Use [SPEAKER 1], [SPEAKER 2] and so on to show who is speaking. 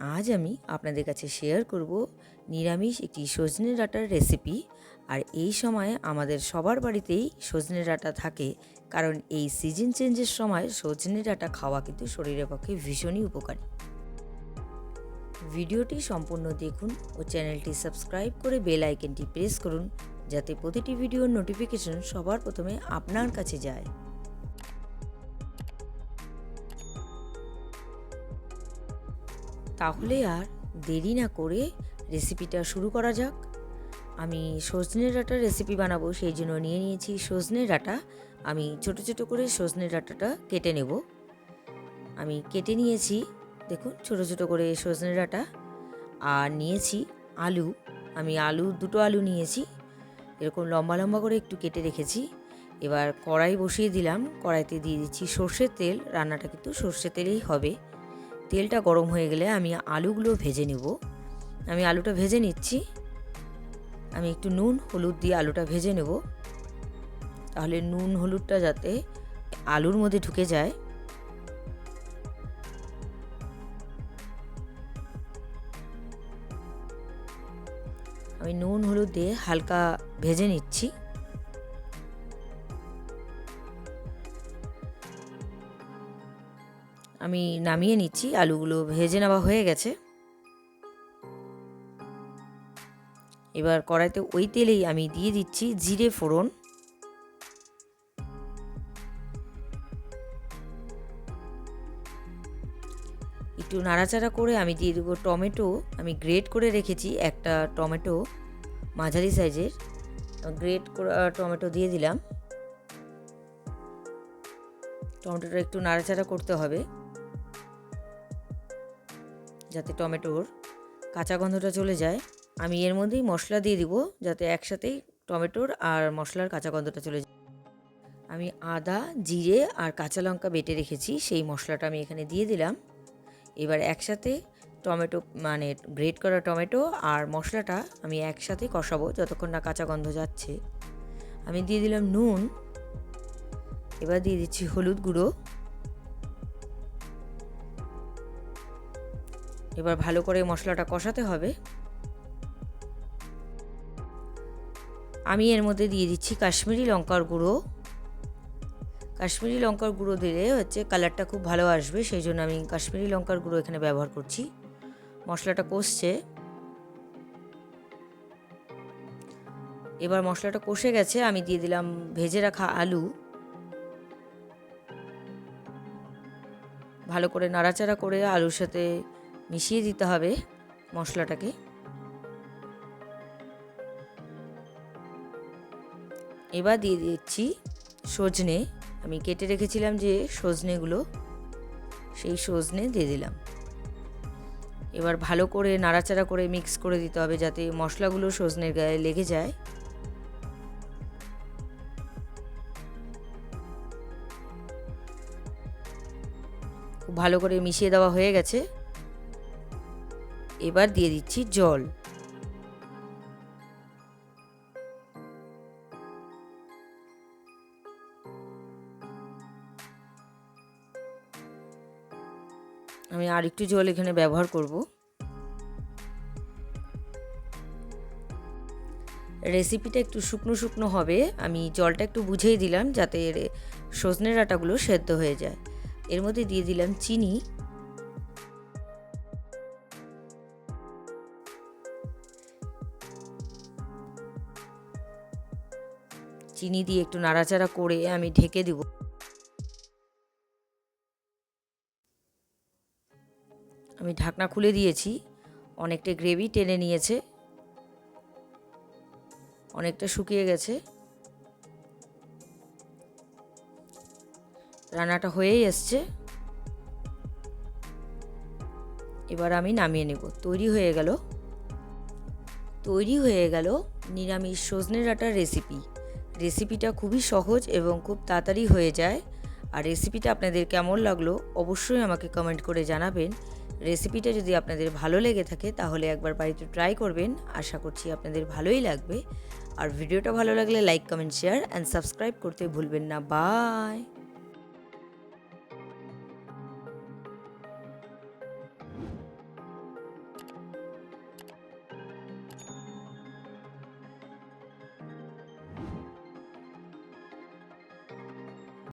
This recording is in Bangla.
[SPEAKER 1] আজ আমি আপনাদের কাছে শেয়ার করব নিরামিষ একটি সজনে ডাঁটার রেসিপি আর এই সময়ে আমাদের সবার বাড়িতেই সজনে ডাঁটা থাকে কারণ এই সিজন চেঞ্জের সময় সজনে ডাঁটা খাওয়া কিন্তু শরীরের পক্ষে ভীষণই উপকারী। ভিডিওটি সম্পূর্ণ দেখুন ও চ্যানেলটি সাবস্ক্রাইব করে বেল আইকনটি প্রেস করুন যাতে প্রতিটি ভিডিওর নোটিফিকেশন সবার প্রথমে আপনার কাছে যায়। তাহলে আর দেরি না করে রেসিপিটা শুরু করা যাক। আমি সজনে ডাঁটার রেসিপি বানাবো, সেই জন্য নিয়ে নিয়েছি সজনে ডাঁটা। আমি ছোট ছোট করে সজনে ডাঁটাটা কেটে নেব। আমি কেটে নিয়েছি, দেখুন, ছোট ছোট করে সজনে ডাঁটা। আর নিয়েছি আলু। আমি আলু, দুটো আলু নিয়েছি। এরকম লম্বা লম্বা করে একটু কেটে রেখেছি। এবার কড়াই বসিয়ে দিলাম। কড়াইতে দিয়ে দিচ্ছি সর্ষের তেল। রান্নাটা কিন্তু সর্ষের তেলেই হবে। তেলটা গরম হয়ে গেলে আমি আলুগুলো ভেজে নেব। আমি আলুটা ভেজে নিচ্ছি। আমি একটু নুন, হলুদ দিয়ে আলুটা ভেজে নেব। তাহলে নুন, হলুদটা যাতে আলুর মধ্যে ঢুকে যায়। আমি নুন, হলুদ দিয়ে হালকা ভেজে নিচ্ছি। আমি নামিয়ে নিচ্ছি, আলুগুলো ভেজে নেওয়া হয়ে গেছে। এবার কড়াইতে ওই তেলেই আমি দিয়ে দিচ্ছি জিরে ফোড়ন। একটু নাড়াচাড়া করে আমি দিয়ে দেবো টমেটো। আমি গ্রেট করে রেখেছি একটা টমেটো, মাঝারি সাইজের। গ্রেট করা টমেটো দিয়ে দিলাম। টমেটোটা একটু নাড়াচাড়া করতে হবে। যাতে টমেটোর কাঁচা গন্ধটা চলে যায়, আমি এর মধ্যেই মশলা দিয়ে দিব যাতে একসাথেই টমেটোর আর মশলার কাঁচা গন্ধটা চলে যায়। আমি আদা, জিরে আর কাঁচা লঙ্কা বেটে রেখেছি, সেই মশলাটা আমি এখানে দিয়ে দিলাম। এবার একসাথে টমেটো মানে গ্রেট করা টমেটো আর মশলাটা আমি একসাথে কষাবো যতক্ষণ না কাঁচা গন্ধ যাচ্ছে। আমি দিয়ে দিলাম নুন, এবার দিয়ে দিচ্ছি হলুদ গুঁড়ো। এবার ভালো করে মশলাটা কষাতে হবে। আমি এর মধ্যে দিয়ে দিচ্ছি কাশ্মীরি লঙ্কার গুঁড়ো। কাশ্মীরি লঙ্কার গুঁড়ো দিলে হচ্ছে কালারটা খুব ভালো আসবে, সেই জন্য আমি কাশ্মীরি লঙ্কার গুঁড়ো এখানে ব্যবহার করছি। মশলাটা কষছে। এবার মশলাটা কষে গেছে, আমি দিয়ে দিলাম ভেজে রাখা আলু। ভালো করে নাড়াচাড়া করে আলুর সাথে মিশিয়ে দিতে হবে মশলাটাকে। এবার দিয়ে দিচ্ছি সজনে। আমি কেটে রেখেছিলাম যে সজনেগুলো, সেই সজনে দিয়ে দিলাম। এবার ভালো করে নাড়াচাড়া করে মিক্স করে দিতে হবে যাতে মশলাগুলো সজনের গায়ে লেগে যায়। খুব ভালো করে মিশিয়ে দেওয়া হয়ে গেছে। এবার দিয়ে দিচ্ছি জল। আমি আর একটু জল এখানে ব্যবহার করব। রেসিপিটা একটু শুকনো শুকনো হবে। আমি জলটা একটু বুঝেই দিলাম যাতে সজনে ডাঁটাগুলো সেদ্ধ হয়ে যায়। এর মধ্যে দিয়ে দিলাম চিনি। চিনি দিয়ে একটু নাড়াচাড়া করে আমি ঢেকে দেব। আমি ঢাকনা খুলে দিয়েছি, অনেকটা গ্রেভি টেনে নিয়েছে, অনেকটা শুকিয়ে গেছে। রান্নাটা হয়েই এসছে। এবার আমি নামিয়ে নেব। তৈরি হয়ে গেল। তৈরি হয়ে গেল নিরামিষ সজনে ডাঁটার রেসিপি রেসিপিটা খুবই সহজ এবং খুব তাড়াতাড়ি হয়ে যায়। আর রেসিপিটা আপনাদের কেমন লাগল অবশ্যই আমাকে কমেন্ট করে জানাবেন। রেসিপিটা যদি আপনাদের ভালো লেগে থাকে তাহলে একবার বাড়িতে ট্রাই করবেন। আশা করছি আপনাদের ভালোই লাগবে। আর ভিডিওটা ভালো লাগলে like comment share and subscribe করতে ভুলবেন না। বাই